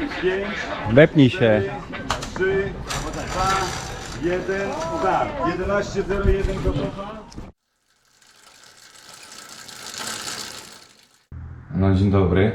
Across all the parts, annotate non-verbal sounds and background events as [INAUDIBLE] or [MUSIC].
5, Wepnij się. 3, 2, 1, start. 11.01 gotowa. No dzień dobry.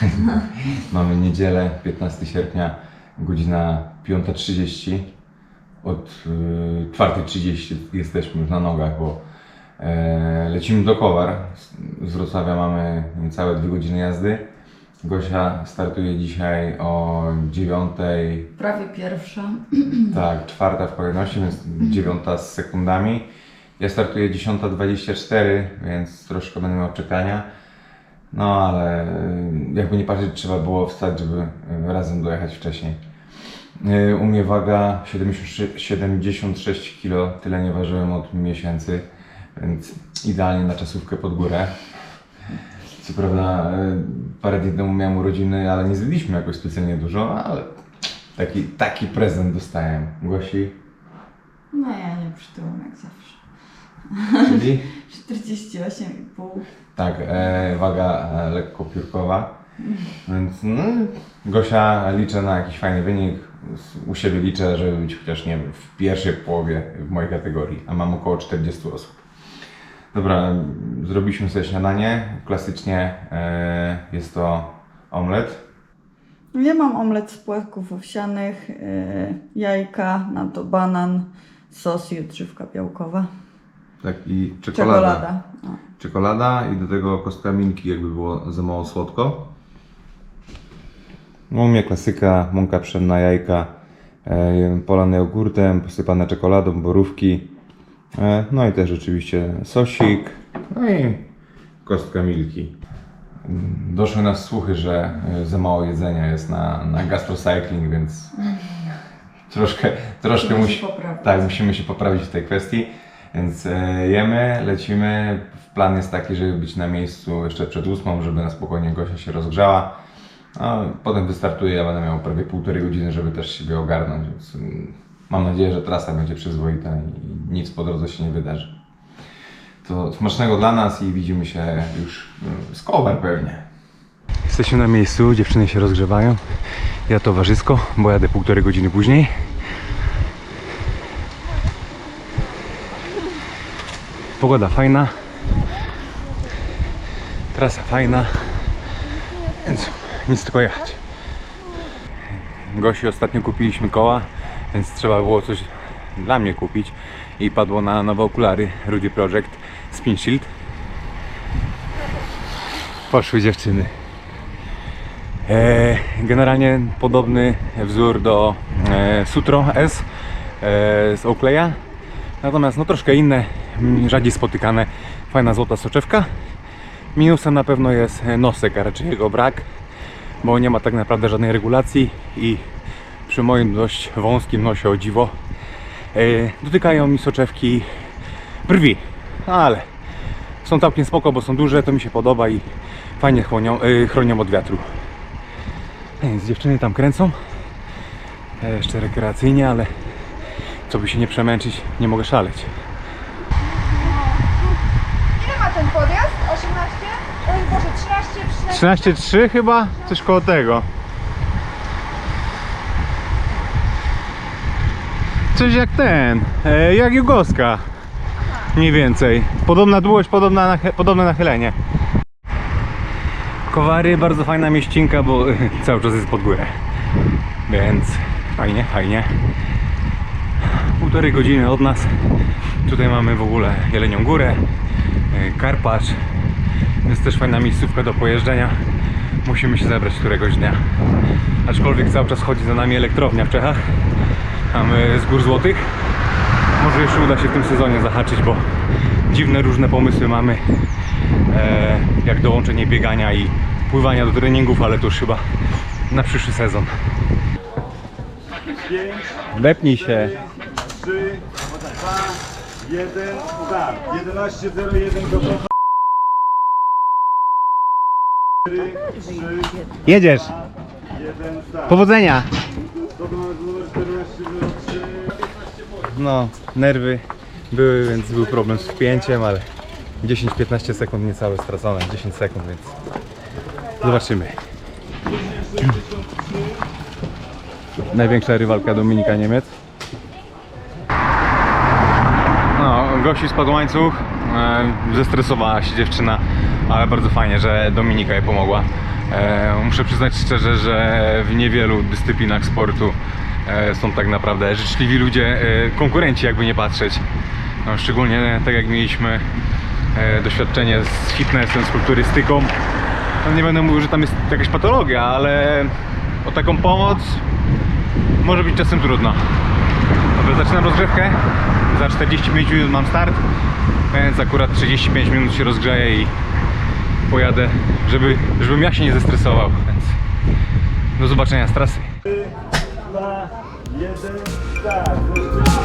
[LAUGHS] Mamy niedzielę, 15 sierpnia, godzina 5.30. Od y, 4.30 jesteśmy już na nogach, bo e, lecimy do Kowar. Z, z Wrocławia mamy niecałe 2 godziny jazdy. Gosia startuje dzisiaj o 9.00 Prawie pierwsza. [CLEARS THROAT] Tak, czwarta w kolejności, więc dziewiąta z sekundami. Ja startuję 10.24, więc troszkę będę miał czekania. No ale jakby nie patrzeć, trzeba było wstać, żeby razem dojechać wcześniej. U mnie waga 76, 76 kg, tyle nie ważyłem od miesięcy, więc idealnie na czasówkę pod górę. Co prawda y, parę dni temu miałem urodziny, ale nie zjedliśmy jakoś specjalnie dużo, ale taki, taki prezent dostałem. Głosi, No ja nie przytyłam jak zawsze. czyli? [LAUGHS] 48,5. Tak, e, waga e, lekko piórkowa. Więc no, Gosia liczę na jakiś fajny wynik. U siebie liczę, żeby być chociaż nie wiem, w pierwszej połowie w mojej kategorii, a mam około 40 osób. Dobra, zrobiliśmy sobie śniadanie. Klasycznie e, jest to omlet. Ja mam omlet z płatków owsianych, yy, jajka, na to banan, sos i odżywka białkowa. Tak i czekolada. Czekolada. O. Czekolada i do tego kostka milki, jakby było za mało słodko. No, u mnie klasyka, mąka pszenna, jajka, e, polane jogurtem, posypane czekoladą, borówki. E, no i też oczywiście sosik, no i kostka milki. Mm, Doszły nas słuchy, że e, za mało jedzenia jest na, na gastrocycling, więc [LAUGHS] troszkę, troszkę Musimy musi, się poprawić. tak, musimy się poprawić w tej kwestii. Więc e, jemy, lecimy. Plan jest taki, żeby być na miejscu jeszcze przed ósmą, żeby na spokojnie Gosia się rozgrzała. A potem wystartuję, ja będę miał prawie półtorej godziny, żeby też siebie ogarnąć, więc mm, mam nadzieję, że trasa będzie przyzwoita i nic po drodze się nie wydarzy. To smacznego dla nas i widzimy się już mm, z kołem pewnie. Jesteśmy na miejscu, dziewczyny się rozgrzewają. Ja towarzysko, bo jadę półtorej godziny później. Pogoda fajna. Trasa fajna. Więc nic tylko jechać. Gosi ostatnio kupiliśmy koła, więc trzeba było coś dla mnie kupić i padło na nowe okulary Rudy Project Spin Shield. Poszły dziewczyny. E, generalnie podobny wzór do e, Sutro S e, z Oakleya. Natomiast no troszkę inne, rzadziej spotykane. Fajna złota soczewka. Minusem na pewno jest nosek, a raczej jego brak, bo nie ma tak naprawdę żadnej regulacji i przy moim dość wąskim nosie o dziwo e, dotykają mi soczewki brwi, ale są całkiem spoko, bo są duże, to mi się podoba i fajnie chronią, e, chronią od wiatru. Więc dziewczyny tam kręcą, jeszcze rekreacyjnie, ale co by się nie przemęczyć, nie mogę szaleć. Ile ma ten podjazd? 18? Oj Boże, 13, 13. 13,3 chyba? Coś koło tego. Coś jak ten, e, jak Jugowska. Mniej więcej. Podobna długość, podobna nachy- podobne nachylenie. Kowary, bardzo fajna mieścinka, bo [LAUGHS] cały czas jest pod górę. Więc fajnie, fajnie. Półtorej godziny od nas. Tutaj mamy w ogóle Jelenią Górę, e, Karpacz. Jest też fajna miejscówka do pojeżdżenia. Musimy się zebrać któregoś dnia. Aczkolwiek cały czas chodzi za nami elektrownia w Czechach. Mamy z Gór Złotych. Może jeszcze uda się w tym sezonie zahaczyć, bo dziwne różne pomysły mamy. E, jak dołączenie biegania i pływania do treningów, ale to już chyba na przyszły sezon. 5, Wepnij się. 3, 2, 1, start. 11.01 gotowa. 4, 3, Jedziesz. 1, start. Powodzenia. Dodam numer 1403. No, nerwy były, więc był problem z wpięciem, ale 10-15 sekund niecałe stracone, 10 sekund, więc zobaczymy. 60 największa rywalka Dominika Niemiec. No, gości spadł łańcuch, e, zestresowała się dziewczyna, ale bardzo fajnie, że Dominika jej pomogła. E, muszę przyznać szczerze, że w niewielu dyscyplinach sportu są tak naprawdę życzliwi ludzie, e, konkurenci jakby nie patrzeć. No, szczególnie tak jak mieliśmy e, doświadczenie z fitnessem, z kulturystyką. No, nie będę mówił, że tam jest jakaś patologia, ale o taką pomoc może być czasem trudno. Dobra, zaczynam rozgrzewkę. Za 45 minut mam start, więc akurat 35 minut się rozgrzeję i pojadę, żeby, żebym ja się nie zestresował. Więc do zobaczenia z trasy. 2, 1, start.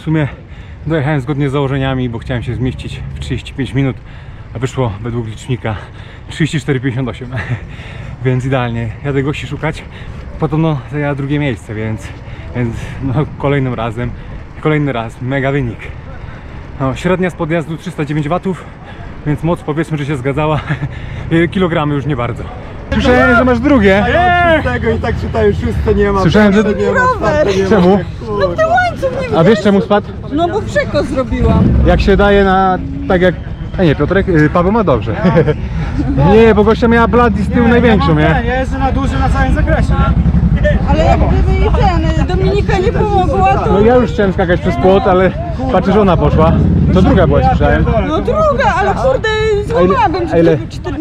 W sumie dojechałem zgodnie z założeniami, bo chciałem się zmieścić w 35 minut, a wyszło według licznika 34,58. [LAUGHS] więc idealnie. Jadę gości szukać. Podobno zajęła drugie miejsce, więc, więc no, kolejnym razem, kolejny raz, mega wynik. No, średnia z podjazdu 309 watów, więc moc powiedzmy, że się zgadzała. [LAUGHS] Kilogramy już nie bardzo. Słyszałem, że masz drugie. tego i tak czytają szóste nie ma. Słyszałem, że... nie ma, czwarte nie ma. Czemu? A wiesz czemu spadł? No bo przeko zrobiłam. Jak się daje na tak jak. A nie, Piotrek, y, Paweł ma dobrze. [LAUGHS] nie, bo gościa miała blady z tyłu największą, nie? Ja jestem na dużym na całym zakresie, nie? Ale jak gdyby i ten, Dominika nie pomogła, to... No ja już chciałem skakać przez płot, ale patrzę, że ona poszła. To druga była, słyszałem. No druga, ale kurde, złamałabym a ile?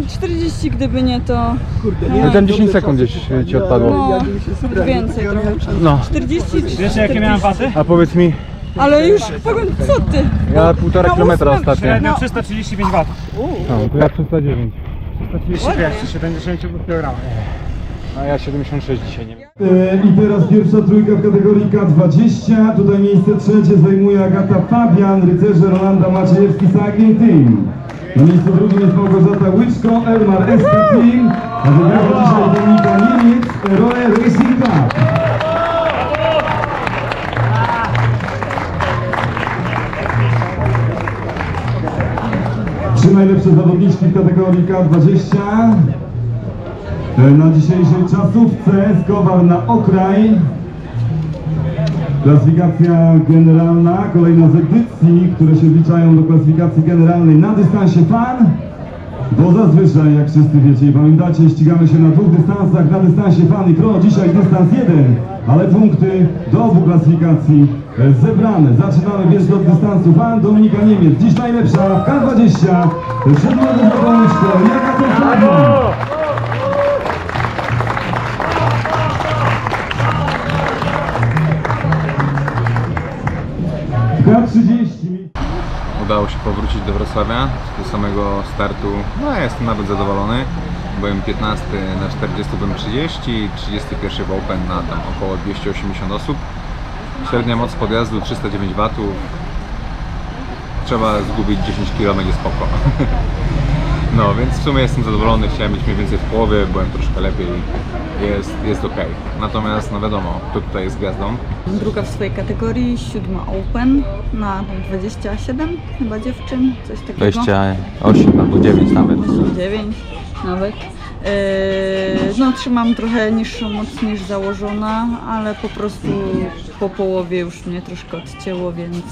40, gdyby nie to... No tam 10 sekund gdzieś ci odpadło. No, więcej trochę. No, 40 Wiecie jakie miałem waty? a powiedz mi, Ale już, powiem, co ty? ja półtora kilometra ostatnio. Średnio 335 watów. No, to ja 309. 135 czy 70 kg. A ja 76 dzisiaj nie wiem. E, I teraz pierwsza trójka w kategorii K20. Tutaj miejsce trzecie zajmuje Agata Fabian, rycerze Rolanda Maciejewski Cycling Team. Na miejscu drugim jest Małgorzata Łyczko, Elmar SK Team. A wygrywa dzisiaj Dominika Niemiec, Roe Racing Club. Trzy najlepsze zawodniczki w kategorii K20. Na dzisiejszej czasówce Skowar na okraj. Klasyfikacja generalna, kolejna z edycji, które się wliczają do klasyfikacji generalnej na dystansie fan. Bo zazwyczaj, jak wszyscy wiecie i pamiętacie, ścigamy się na dwóch dystansach, na dystansie fan i pro, dzisiaj dystans jeden, ale punkty do obu klasyfikacji e, zebrane. Zaczynamy więc od dystansu fan Dominika Niemiec, dziś najlepsza, K20, siódmego zawodniczko, jaka to. K30, Udało się powrócić do Wrocławia do samego startu. No jestem nawet zadowolony. Byłem 15 na 40 byłem 30 i 31 w Open na tam około 280 osób. Średnia moc podjazdu 309 W. Trzeba zgubić 10 km będzie spoko. [LAUGHS] No więc w sumie jestem zadowolony, chciałem być mniej więcej w połowie, byłem troszkę lepiej, jest, jest ok. Natomiast no wiadomo, kto tutaj jest gwiazdą. Druga w swojej kategorii, siódma Open na 27 chyba dziewczyn, coś takiego. 28 albo 9 nawet. 9 nawet. Eee, no trzymam trochę niższą moc niż założona, ale po prostu po połowie już mnie troszkę odcięło, więc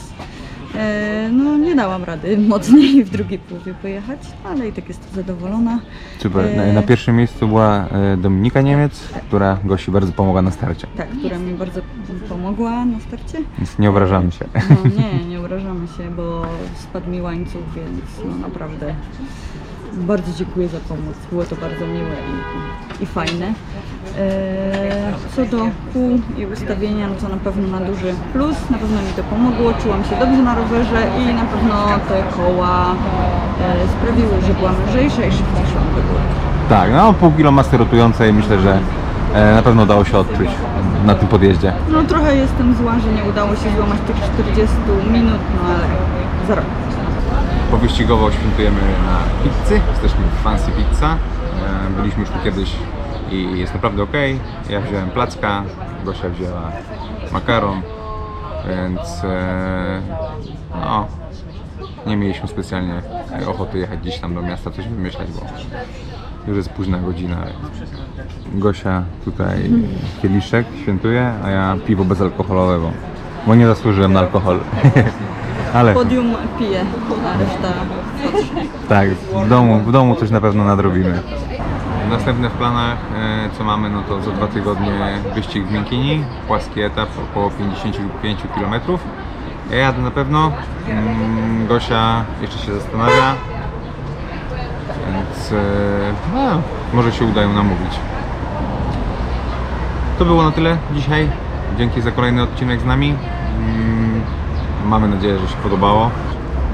no nie dałam rady [LAUGHS] mocniej w drugiej połowie pojechać, ale i tak jestem zadowolona. Super. Na, Eee, na pierwszym miejscu była e, Dominika Niemiec, która Gosi bardzo pomogła na starcie. Tak, która mi bardzo pomogła na starcie. Więc nie obrażamy się. No [LAUGHS] nie, nie urażamy się, bo spadł mi łańcuch, więc no naprawdę bardzo dziękuję za pomoc. Było to bardzo miłe i, i fajne. Eee, co do kół i ustawienia, no to na pewno na duży plus, na pewno mi to pomogło, czułam się dobrze na rowerze i na pewno te koła e, sprawiły, że byłam lżejsza i szybciej szłam do góry. Tak, no pół kilo masy rotującej myślę, że e, na pewno dało się odczuć na tym podjeździe. No trochę jestem zła, że nie udało się złamać tych 40 minut, no ale za rok. Powyścigowo świętujemy na pizzy. Jesteśmy w Fancy Pizza. Byliśmy już tu kiedyś i jest naprawdę ok. Ja wziąłem placka, Gosia wzięła makaron, więc e, no, nie mieliśmy specjalnie ochoty jechać gdzieś tam do miasta, coś wymyślać, bo już jest późna godzina. Gosia tutaj kieliszek świętuje, a ja piwo bezalkoholowe, bo, bo nie zasłużyłem na alkohol. [LAUGHS] Ale Podium pije, a reszta patrzy. tak, w domu, w domu coś na pewno nadrobimy. Następne w planach, e, co mamy, no to za dwa tygodnie wyścig w Miękini, płaski etap, około 55 km. Ja jadę na pewno, mm, Gosia jeszcze się zastanawia, więc e, no, może się uda ją namówić. To było na tyle dzisiaj. Dzięki za kolejny odcinek z nami. Mm, Mamy nadzieję, że się podobało.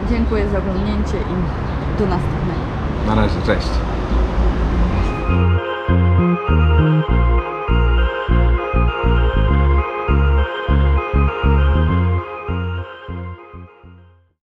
Dziękuję za oglądnięcie i do następnego. Na razie, cześć. Thank you.